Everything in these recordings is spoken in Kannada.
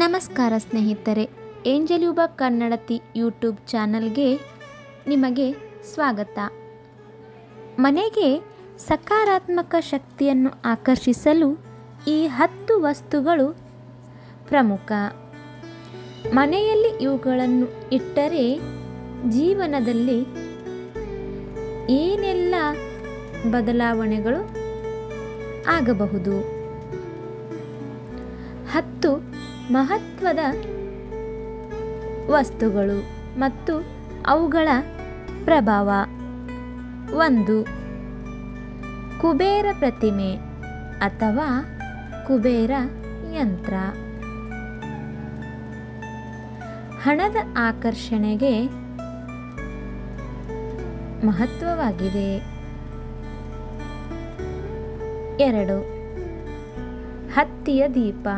ನಮಸ್ಕಾರ ಸ್ನೇಹಿತರೆ ಏಂಜಲ್ ಯುಬ ಕನ್ನಡತಿ ಯೂಟ್ಯೂಬ್ ಚಾನಲ್ಗೆ ನಿಮಗೆ ಸ್ವಾಗತ. ಮನೆಗೆ ಸಕಾರಾತ್ಮಕ ಶಕ್ತಿಯನ್ನು ಆಕರ್ಷಿಸಲು ಈ ಹತ್ತು ವಸ್ತುಗಳು ಪ್ರಮುಖ. ಮನೆಯಲ್ಲಿ ಇವುಗಳನ್ನು ಇಟ್ಟರೆ ಜೀವನದಲ್ಲಿ ಏನೆಲ್ಲ ಬದಲಾವಣೆಗಳು ಆಗಬಹುದು? ಹತ್ತು ಮಹತ್ವದ ವಸ್ತುಗಳು ಮತ್ತು ಅವುಗಳ ಪ್ರಭಾವ. ಒಂದು, ಕುಬೇರ ಪ್ರತಿಮೆ ಅಥವಾ ಕುಬೇರ ಯಂತ್ರ. ಹಣದ ಆಕರ್ಷಣೆಗೆ ಮಹತ್ವವಾಗಿದೆ. ಎರಡು, ಹತ್ತಿಯ ದೀಪ.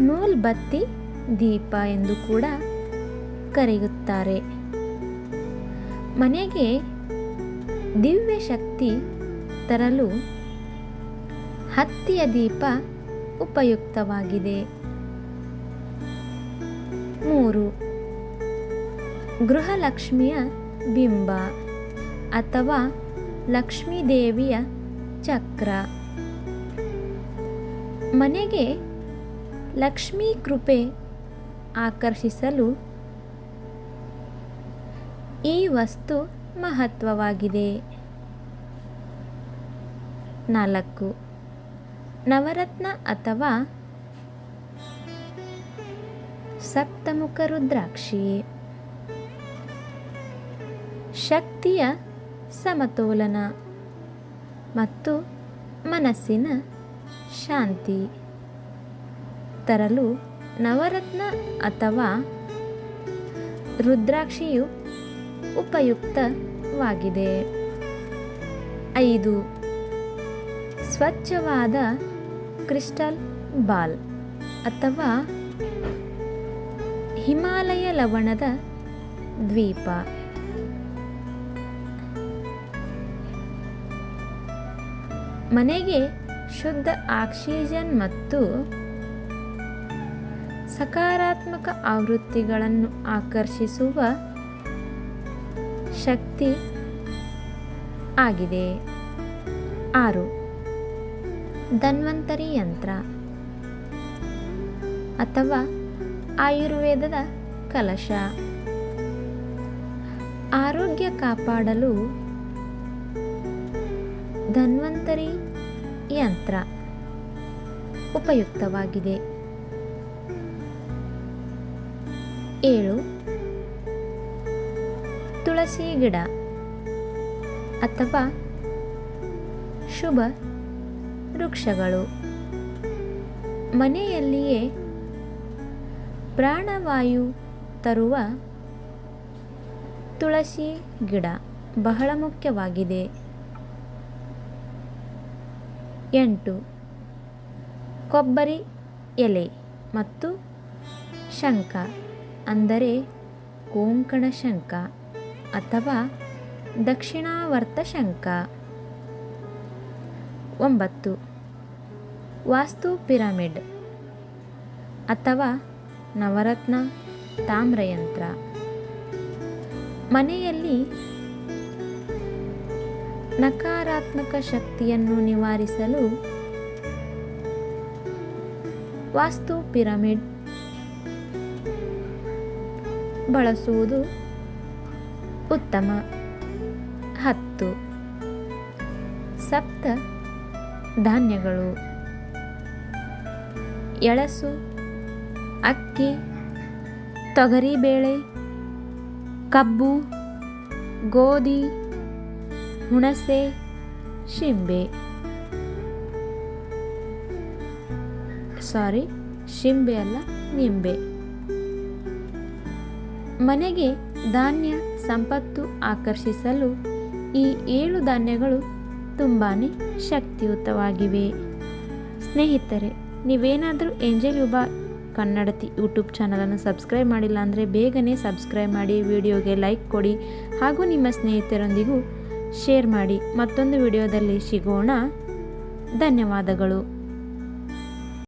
ನೂಲ್ಬತ್ತಿ ದೀಪ ಎಂದು ಕೂಡ ಕರೆಯುತ್ತಾರೆ. ಮನೆಗೆ ದಿವ್ಯ ಶಕ್ತಿ ತರಲು ಹತ್ತಿಯ ದೀಪ ಉಪಯುಕ್ತವಾಗಿದೆ. ಮೂರು, ಗೃಹಲಕ್ಷ್ಮಿಯ ಬಿಂಬ ಅಥವಾ ಲಕ್ಷ್ಮೀದೇವಿಯ ಚಕ್ರ. ಮನೆಗೆ ಲಕ್ಷ್ಮೀ ಕೃಪೆ ಆಕರ್ಷಿಸಲು ಈ ವಸ್ತು ಮಹತ್ವವಾಗಿದೆ. ನಾಲ್ಕು. ನವರತ್ನ ಅಥವಾ ಸಪ್ತಮುಖ ರುದ್ರಾಕ್ಷಿ. ಶಕ್ತಿಯ ಸಮತೋಲನ ಮತ್ತು ಮನಸ್ಸಿನ ಶಾಂತಿ. ತರಲು ನವರತ್ನ ಅಥವಾ ರುದ್ರಾಕ್ಷಿಯು ಉಪಯುಕ್ತವಾಗಿದೆ. ಐದು. ಸ್ವಚ್ಛವಾದ ಕ್ರಿಸ್ಟಲ್ ಬಾಲ್ ಅಥವಾ ಹಿಮಾಲಯ ಲವಣದ ದ್ವೀಪ. ಮನೆಗೆ ಶುದ್ಧ ಆಕ್ಸಿಜನ್ ಮತ್ತು ಸಕಾರಾತ್ಮಕ ಆವೃತ್ತಿಗಳನ್ನು ಆಕರ್ಷಿಸುವ ಶಕ್ತಿ ಆಗಿದೆ. ಆರು. ಧನ್ವಂತರಿ ಯಂತ್ರ ಅಥವಾ ಆಯುರ್ವೇದದ ಕಲಶ. ಆರೋಗ್ಯ ಕಾಪಾಡಲು ಧನ್ವಂತರಿ ಯಂತ್ರ ಉಪಯುಕ್ತವಾಗಿದೆ. ಏಳು. ತುಳಸಿ ಗಿಡ ಅಥವಾ ಶುಭ ವೃಕ್ಷಗಳು. ಮನೆಯಲ್ಲಿಯೇ ಪ್ರಾಣವಾಯು ತರುವ ತುಳಸಿ ಗಿಡ ಬಹಳ ಮುಖ್ಯವಾಗಿದೆ. ಎಂಟು. ಕೊಬ್ಬರಿ ಎಲೆ ಮತ್ತು ಶಂಖ. ಅಂದರೆ ಕೊಂಕಣ ಶಂಖ ಅಥವಾ ದಕ್ಷಿಣಾವರ್ತ ಶಂಖ. ಒಂಬತ್ತು. ವಾಸ್ತು ಪಿರಮಿಡ್ ಅಥವಾ ನವರತ್ನ ತಾಮ್ರಯಂತ್ರ. ಮನೆಯಲ್ಲಿ ನಕಾರಾತ್ಮಕ ಶಕ್ತಿಯನ್ನು ನಿವಾರಿಸಲು ವಾಸ್ತು ಪಿರಮಿಡ್ ಬಳಸುವುದು ಉತ್ತಮ. ಹತ್ತು. ಸಪ್ತ ಧಾನ್ಯಗಳು. ಎಳಸು, ಅಕ್ಕಿ, ತೊಗರಿಬೇಳೆ, ಕಬ್ಬು, ಗೋಧಿ, ಹುಣಸೆ, ಶಿಂಬೆ. ಸಾರಿ ಶಿಂಬೆ ಅಲ್ಲ, ನಿಂಬೆ. ಮನೆಗೆ ಧಾನ್ಯ, ಸಂಪತ್ತು ಆಕರ್ಷಿಸಲು ಈ ಏಳು ಧಾನ್ಯಗಳು ತುಂಬಾ ಶಕ್ತಿಯುತವಾಗಿವೆ. ಸ್ನೇಹಿತರೆ, ನೀವೇನಾದರೂ ಎಂಜಲ್ ಯುಬಾ ಕನ್ನಡತಿ ಯೂಟ್ಯೂಬ್ ಚಾನಲನ್ನು ಸಬ್ಸ್ಕ್ರೈಬ್ ಮಾಡಿಲ್ಲ ಅಂದರೆ ಬೇಗನೆ ಸಬ್ಸ್ಕ್ರೈಬ್ ಮಾಡಿ, ವಿಡಿಯೋಗೆ ಲೈಕ್ ಕೊಡಿ ಹಾಗೂ ನಿಮ್ಮ ಸ್ನೇಹಿತರೊಂದಿಗೂ ಶೇರ್ ಮಾಡಿ. ಮತ್ತೊಂದು ವಿಡಿಯೋದಲ್ಲಿ ಸಿಗೋಣ. ಧನ್ಯವಾದಗಳು.